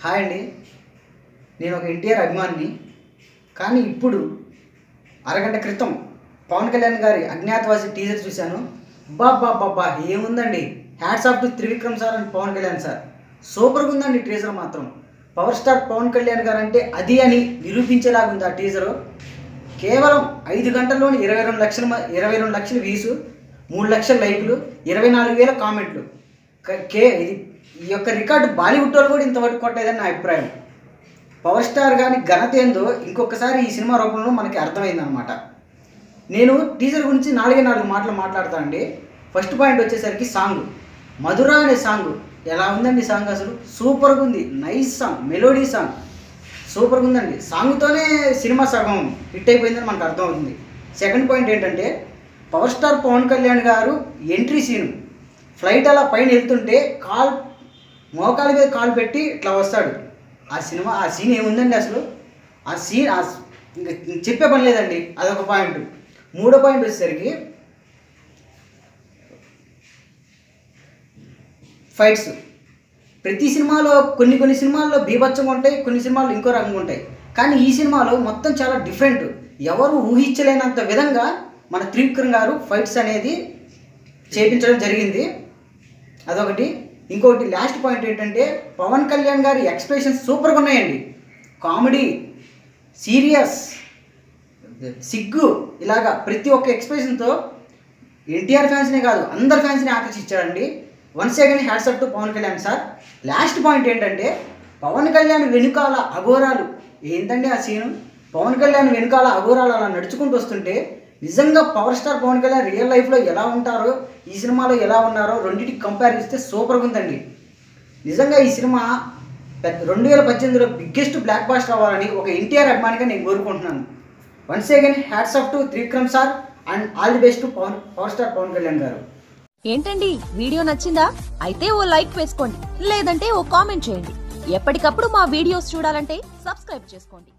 Hi అండి. నేను ఒక ఎన్టీఆర్ అభిమానిని. కానీ ఇప్పుడు అరగంట క్రితం పవన్ కళ్యాణ్ గారి అజ్ఞాతవాసి టీజర్ చూశాను. బాబా బాబా ఏముందండి? Hats off to Trivikram sir and Pawan Kalyan sir. సూపర్గా ఉందండి టీజర్ మాత్రం. పవర్ స్టార్ పవన్ కళ్యాణ్ గారు అంటే అది అని నిరూపించేలాగా ఉంది ఆ టీజరు. కేవలం ఐదు గంటల్లోని ఇరవై రెండు లక్షల ఇరవై రెండు లక్షల వ్యూస్ మూడు లక్షల లైక్లు ఇరవై నాలుగు వేల కామెంట్లు. కే ఇది ఈ యొక్క రికార్డు బాలీవుడ్ వాళ్ళు కూడా ఇంతవరకు కొట్టలేదని నా అభిప్రాయం. పవర్ స్టార్ కానీ ఘనత ఏందో ఇంకొకసారి ఈ సినిమా రూపంలో మనకి అర్థమైందనమాట నేను టీజర్ గురించి నాలుగే నాలుగు మాటలు మాట్లాడతానండి ఫస్ట్ పాయింట్ వచ్చేసరికి సాంగ్. మధుర అనే సాంగ్. ఎలా ఉందండి సాంగ్ అసలు? సూపర్గా ఉంది. Nice song. Melody song. సూపర్గా ఉందండి. సాంగ్తోనే సినిమా సగం హిట్ అయిపోయిందని మనకు అర్థమవుతుంది సెకండ్ పాయింట్ ఏంటంటే పవర్ స్టార్ పవన్ కళ్యాణ్ గారు ఎంట్రీ సీన్. ఫ్లైట్ అలా పైన వెళ్తుంటే కాల్ మోకాల మీద కాలు పెట్టి ఇట్లా వస్తాడు. ఆ సినిమా ఆ సీన్ ఏముందండి అసలు? ఆ సీన్ ఆ ఇంకా చెప్పే పని లేదండి. అదొక పాయింట్. మూడో పాయింట్ వచ్చేసరికి ఫైట్స్. ప్రతి సినిమాలో కొన్ని కొన్ని సినిమాల్లో బీభత్సంగా ఉంటాయి కొన్ని సినిమాలు ఇంకో రంగు ఉంటాయి. కానీ ఈ సినిమాలో మొత్తం చాలా డిఫరెంట్. ఎవరు ఊహించలేనంత విధంగా మన త్రివిక్రమ్ గారు ఫైట్స్ అనేది చేపించడం జరిగింది. అదొకటి. ఇంకొకటి లాస్ట్ పాయింట్ ఏంటంటే పవన్ కళ్యాణ్ గారి ఎక్స్ప్రెషన్స్ సూపర్గా ఉన్నాయండి. కామెడీ సీరియస్ సిగ్గు ఇలాగా ప్రతి ఒక్క ఎక్స్ప్రెషన్తో ఎన్టీఆర్ ఫ్యాన్స్నే కాదు అందరి ఫ్యాన్స్ని ఆకర్షించాడండి. Once again hats up to Pawan Kalyan sir last point ఏంటంటే పవన్ కళ్యాణ్ వెనుకాల అఘోరాలు. ఏంటండి ఆ సీను పవన్ కళ్యాణ్ వెనుకాల అఘోరాలు అలా నడుచుకుంటూ వస్తుంటే నిజంగా power star Pawan Kalyan real లైఫ్లో ఎలా ఉంటారో ఈ సినిమాలో ఎలా ఉన్నారో రెండింటికి కంపేర్ చేస్తే సూపర్గా ఉందండి నిజంగా ఈ సినిమా పెద్ద రెండు వేల పద్దెనిమిదిలో బిగ్గెస్ట్ బ్లాక్ బాస్టర్ అవ్వాలని ఒక ఎన్టీఆర్ అభిమానిగా నేను కోరుకుంటున్నాను. Once again hats off to Trivikram sir and all the best to Pawan power star Pawan Kalyan గారు. ఏంటండి వీడియో నచ్చిందా? అయితే ఓ లైక్ వేసుకోండి లేదంటే ఓ కామెంట్ చేయండి. ఎప్పటికప్పుడు మా వీడియోస్ చూడాలంటే సబ్స్క్రైబ్ చేసుకోండి.